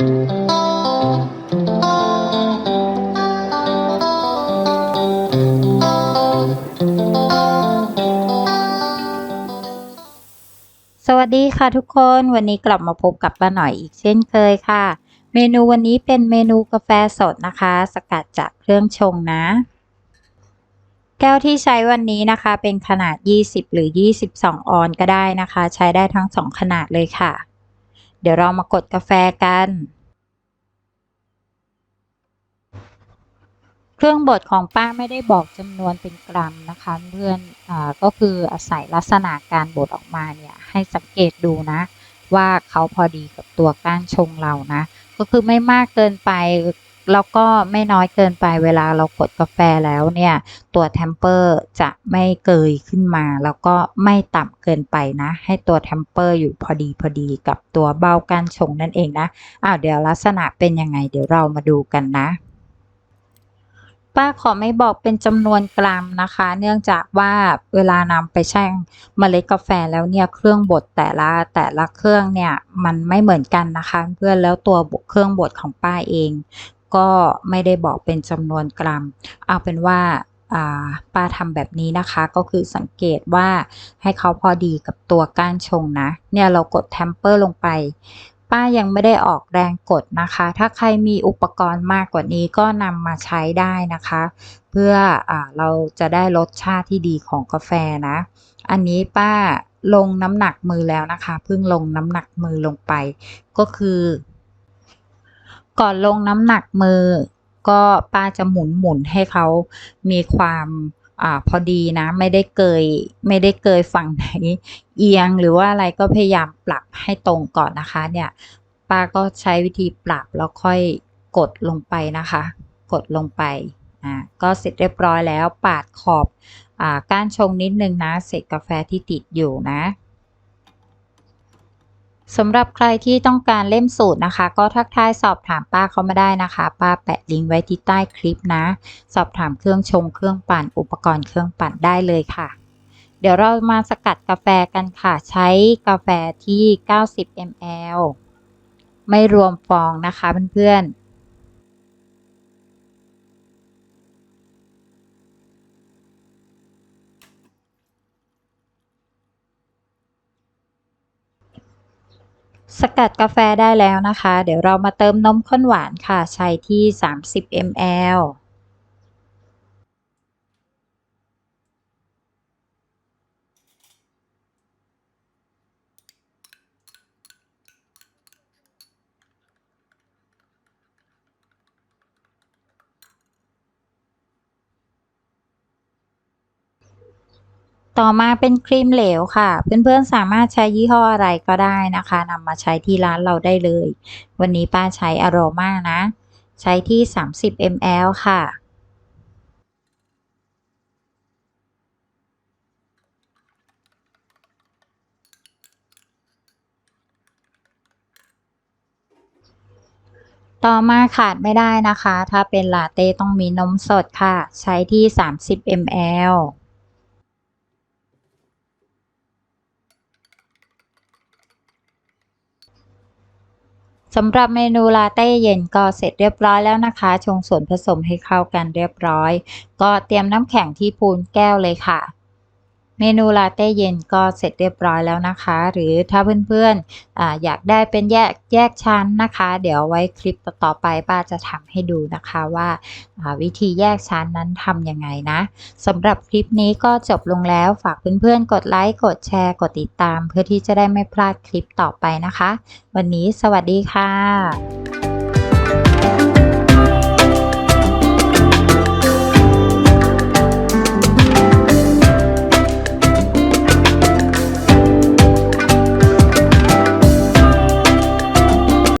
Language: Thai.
สวัสดีค่ะทุกคนวันนี้กลับมาพบกับป้าหน่อยอีกเช่นเคยค่ะ เมนูวันนี้เป็นเมนูกาแฟสดนะคะ สกัดจากเครื่องชงนะ แก้วที่ใช้วันนี้นะคะเป็นขนาด 20 หรือ 22 ออนก็ได้นะคะ ใช้ได้ทั้ง 2 ขนาดเลยค่ะ เดี๋ยวเรามากดกาแฟกัน เครื่องบดของป้าไม่ได้บอกจำนวนเป็นกรัมนะคะเพื่อนอก็คืออาศัยลักษณะการบดออกมาเนี่ยให้สังเกตดูนะ ว่าเขาพอดีกับตัวก้านชงเรานะ ก็คือไม่มากเกินไป แล้วก็ไม่น้อยเกินไปเวลาเรากดกาแฟแล้วเนี่ย ตัวเทมเปอร์จะไม่เกยขึ้นมา แล้วก็ไม่ต่ำเกินไปนะ ให้ตัวเทมเปอร์อยู่พอดีพอดีกับตัวเบ้ากานชงนั่นเองนะอ้าวเดี๋ยวลักษณะเป็นยังไง เดี๋ยวเรามาดูกันนะป้าขอไม่บอกเป็นจำนวนกรัมนะคะ เนื่องจากว่าเวลานำไปแช่งเมล็ดกาแฟแล้วเนี่ยเครื่องบดแต่ละแต่ละเครื่องเนี่ยมันไม่เหมือนกันนะคะ เพื่อนแล้วตัวเครื่องบดของป้าเอง ก็ไม่ได้บอกเป็นจำนวนกรัม เอาเป็นว่าป้าทำแบบนี้นะคะ ก็คือสังเกตว่าให้เขาพอดีกับตัวก้านชงนะ เนี่ยเรากดแทมเปอร์ลงไป ป้ายังไม่ได้ออกแรงกดนะคะ ถ้าใครมีอุปกรณ์มากกว่านี้ก็นำมาใช้ได้นะคะ เพื่ออเราจะได้รสชาติที่ดีของกาแฟนะ อันนี้ป้าลงน้ำหนักมือแล้วนะคะ เพิ่งลงน้ำหนักมือลงไป ก็คือ ก่อนลงน้ำหนักมือ ก็ป้าจะหมุนหมุนให้เขามีความอ่าพอดีนะ ไม่ได้เกยไม่ได้เกยฝั่งไหนเอียงหรือว่าอะไรก็พยายามปรับให้ตรงก่อนนะคะ เนี่ย ป้าก็ใช้วิธีปรับแล้วค่อยกดลงไปนะคะ กดลงไปอ่าก็เสร็จเรียบร้อยแล้วปาดขอบอ่าก้านชงนิดนึงนะเศษกาแฟที่ติดอยู่นะ สำหรับใครที่ต้องการเล่มสูตรนะคะ ก็ทักทายสอบถามป้าเขามาได้นะคะ ป้าแปะลิงก์ไว้ที่ใต้คลิปนะ สอบถามเครื่องชงเครื่องปั่นอุปกรณ์เครื่องปั่นได้เลยค่ะ เดี๋ยวเรามาสกัดกาแฟกันค่ะ ใช้กาแฟที่ 90 ml ไม่รวมฟองนะคะเพื่อนๆ สกัดกาแฟได้แล้วนะคะ เดี๋ยวเรามาเติมนมข้นหวานค่ะ ใช้ที่ 30 ml ต่อมาเป็นครีมเหลวค่ะ เพื่อนๆสามารถใช้ยี่ห้ออะไรก็ได้นะคะนำมาใช้ที่ร้านเราได้เลย วันนี้ป้าใช้อโรมานะ ใช้ที่ 30 ml ค่ะต่อมาขาดไม่ได้นะคะ ถ้าเป็นลาเต้ต้องมีนมสดค่ะ ใช้ที่ 30 ml สำหรับเมนูลาเต้เย็นก็เสร็จเรียบร้อยแล้วนะคะ ชงส่วนผสมให้เข้ากันเรียบร้อย ก็เตรียมน้ำแข็งที่พูนแก้วเลยค่ะ เมนูลาเต้เย็นก็เสร็จเรียบร้อยแล้วนะคะ หรือถ้าเพื่อนๆออยากได้เป็นแยกแยกชั้นนะคะ เดี๋ยวไว้คลิปต่อไปป้าจะทำให้ดูนะคะว่าวิธีแยกชั้นนั้นทำยังไงนะสำหรับคลิปนี้ก็จบลงแล้วฝากเพื่อนๆ กดไลค์กดแชร์กดติดตาม เพื่อที่จะได้ไม่พลาดคลิปต่อไปนะคะ วันนี้สวัสดีค่ะ